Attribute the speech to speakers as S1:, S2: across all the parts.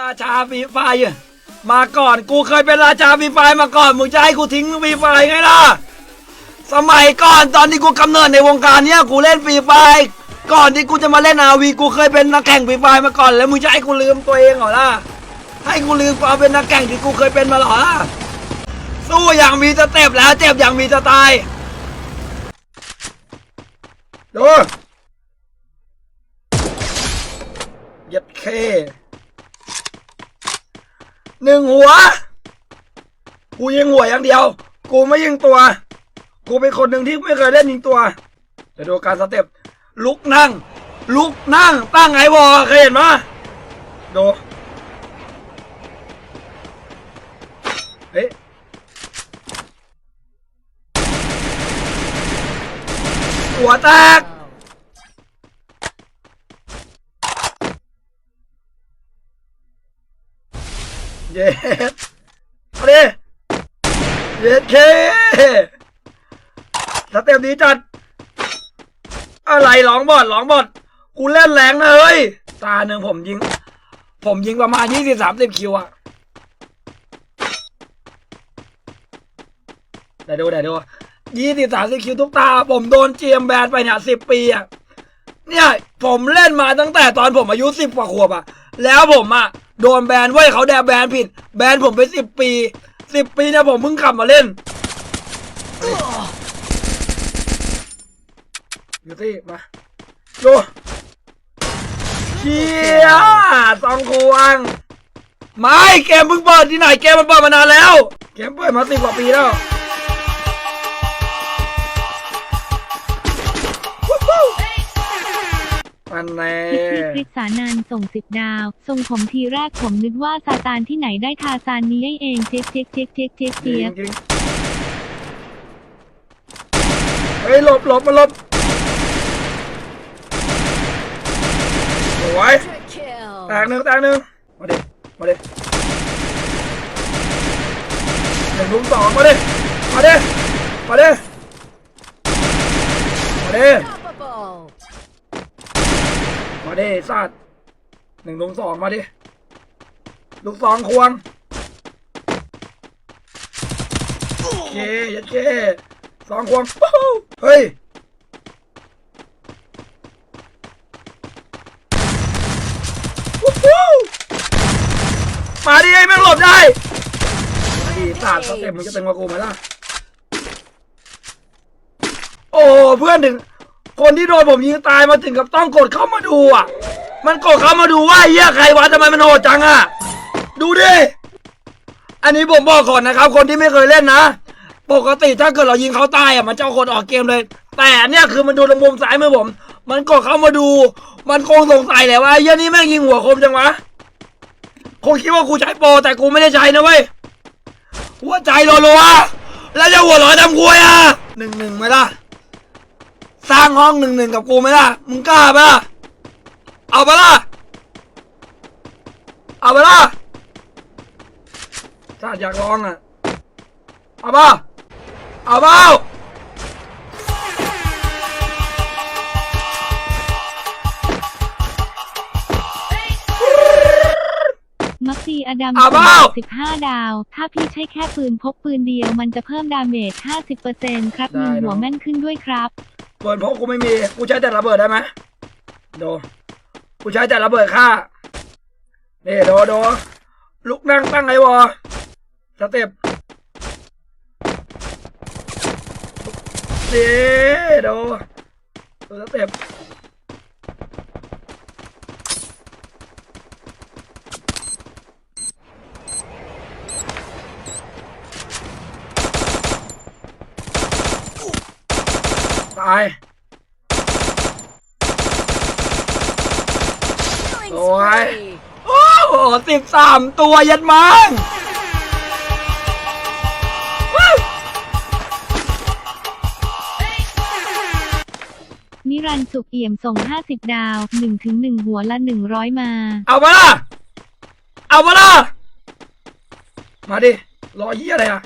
S1: ราชาฟรีไฟมาก่อนกูเคยเป็นราชาฟรีไฟมาก่อนมึงจะให้กูทิ้งฟรีไฟไงล่ะสมัยก่อนตอนที่กูกำเนิดในวงการเนี้ยกูเล่นฟรีไฟก่อนที่กูจะมาเล่นอาวีกูเคยเป็นนักแข่งฟรีไฟมาก่อนแล้วมึงจะให้กูลืมตัวเองเหรอล่ะให้กูลืมความเป็นนักแข่งที่กูเคยเป็นมาเหรอล่ะสู้อย่างมีสเต็ปแล้วเจ็บอย่างมีสไตล์ดู หนึ่งหัว กูยิงหัวอย่างเดียว กูไม่ยิงตัว กูเป็นคนหนึ่งที่ไม่เคยเล่นยิงตัวเดี๋ยวดูการสเต็ปลุกนั่ง ลุกนั่ง ตั้งไงวอเคยเห็นไหมดูเฮ้ยหัวแตก เย็ดเอาดิเย็ดเคสเต็ปนี้จัด อะไรร้องบอดร้องบอดกูเล่นแรงนะเฮ้ย ตาหนึ่งผมยิง ผมยิงประมาณยี่สิบสามสิบคิวอะเดี๋ยวดูเดี๋ยวดูยี่สิบสามสิบคิวทุกตา ผมโดนเจียมแบนไปเนี่ยสิบปีอะเนี่ย ผมเล่นมาตั้งแต่ตอนผมอายุสิบกว่าขวบอะแล้วผมอะ โดนแบนเว้ยเขาแดบแบนผิด แบนผมไปสิบปีสิบปีนี่ยผมเพิ่งขับมาเล่นอยู่ที่มาดูเชียสองควงไม่เกมเพิ่งเปิดที่ไหนเกมมันเปิดมานานแล้ว เกมเปิดมาสิบกว่าปีแล้ว มันแน่
S2: พิพิกฤษานันท์ส่งสิบดาว ทรงผมทีแรกผมนึกว่าซาตานที่ไหนได้ทาซานนี้ไอ้เองเจ๊กเจ๊กเจ๊กเจ๊กเจ๊ก
S1: จริ
S2: เจี๊ย
S1: ง
S2: บ
S1: จริงเฮ้ยหลบหลบมาหลบสวย
S3: Kill.
S1: แตกหนึ่งแตกหนึ่งมาดิมาดิหนึ่งลุมสองมาดิมาดิมาดิมาดิ
S3: Unstoppable.
S1: มาดิสัตว์หนึ่งลุมสองมาดิลูกสองควงโอเคยัดเคสองควงเฮ้ยมาดิไอ้แม่งหลบได้มาดิสาดสเต็ปมึงจะตึงกว่ากูไหมล่ะ โอ้เพื่อนถึง คนที่โดนผมยิงตายมาถึงกับต้องกดเข้ามาดูอะ มันกดเข้ามาดูว่าเหี้ยใครวะทำไมมันโหดจังอะ ดูดิ อันนี้ผมบอกก่อนนะครับ คนที่ไม่เคยเล่นนะ ปกติถ้าเกิดเรายิงเขาตายอะมันจะเอาคนออกเกมเลย แต่เนี่ยคือมันดูตรงมุมซ้ายมือผม มันกดเข้ามาดู มันคงสงสัยแหละว่าเหี้ยนี่แม่งยิงหัวคมจังวะ คงคิดว่ากูใช้โปรแต่กูไม่ได้ใช้นะเว้ยหัวใจรัวๆแล้วจะหัวร้อยทำคุยอะหนึ่งหนึ่งไหมล่ะ สร้างห้องหนึ่งหนึ่งกับกูไหมล่ะ มึงกล้าปะล่ะ เอาปะล่ะ เอาปะล่ะถ้าอยากลองอะ เอาปะเอาเปล่า
S2: มักซีอดัม
S1: เอาเปล่า
S2: สิบห้าดาว ถ้าพี่ใช้แค่ปืนพกปืนเดียวมันจะเพิ่มดาเมจห้าสิบเปอร์เซ็นครับ
S1: ได้
S2: ยิงหัว
S1: เนอะ
S2: แม่นขึ้นด้วยครับ
S1: เปิดเพราะกูไม่มี กูใช้แต่ระเบิดได้ไหมโดกูใช้แต่ระเบิดฆ่านี่โดโดลุกนั่งตั้งไงวะสเต็ปนี่โดดูสเต็ป ตาย
S3: Killing
S1: Ôi.
S3: spree.
S1: โอ้โหสิบสามตัวยัดมังว้าว
S2: นิรันดร์สุขเอี่ยมส่งห้าสิบดาวหนึ่งถึงหนึ่งหัวละหนึ่งร้อยมา
S1: เอามาล่ะ เอามาล่ะ มาดิ รอเยี่ยอะไรอะ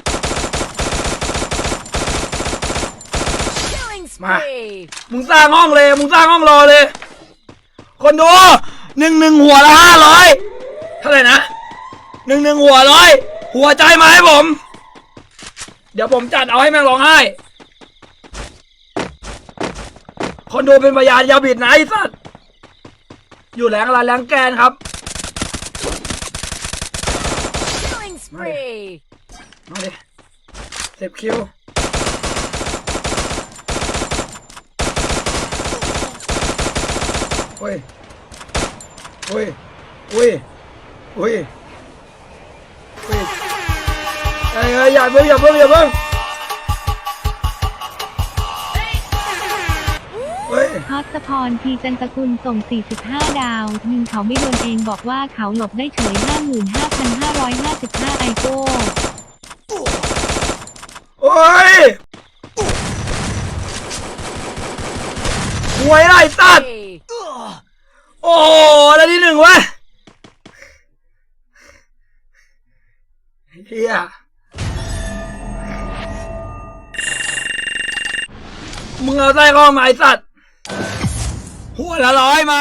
S3: Killing
S1: Ma.
S3: spree.
S1: มึงสร้างห้องเลย มึงสร้างห้องรอเลย คนดูหนึ่งหนึ่งหัวละห้าร้อยเท่าไหร่นะหนึ่งหนึ่งหัวร้อย หัวใจมาให้ผม เดี๋ยวผมจัดเอาให้แม่งร้องไห้ คนดูเป็นพยานอยาบิดนะไอ้สัตว์ อยู่แรงอะไรแรงแกนครับ
S3: Killing spree.
S1: มาดิสิบคิว อ้ยโอ้ยโอ้ยโอ้ยโอ้ยเอ้ยอย่าเพิ่งอย่าเพิ่งอย่าเพิ่งเฮ้ย
S2: ทศพรทีจันตะกุลส่ง 45 ดาว ยิงเขาไม่โดนเองบอกว่าเขาหลบได้เฉย 55,555 ไอโก้
S1: โอ้ย หวยไรสัตว์โอ้โหแล้วที่หนึ่งวะเฮียมึงเอาใส่ข้อหมายสัตว์หัวละร้อยมา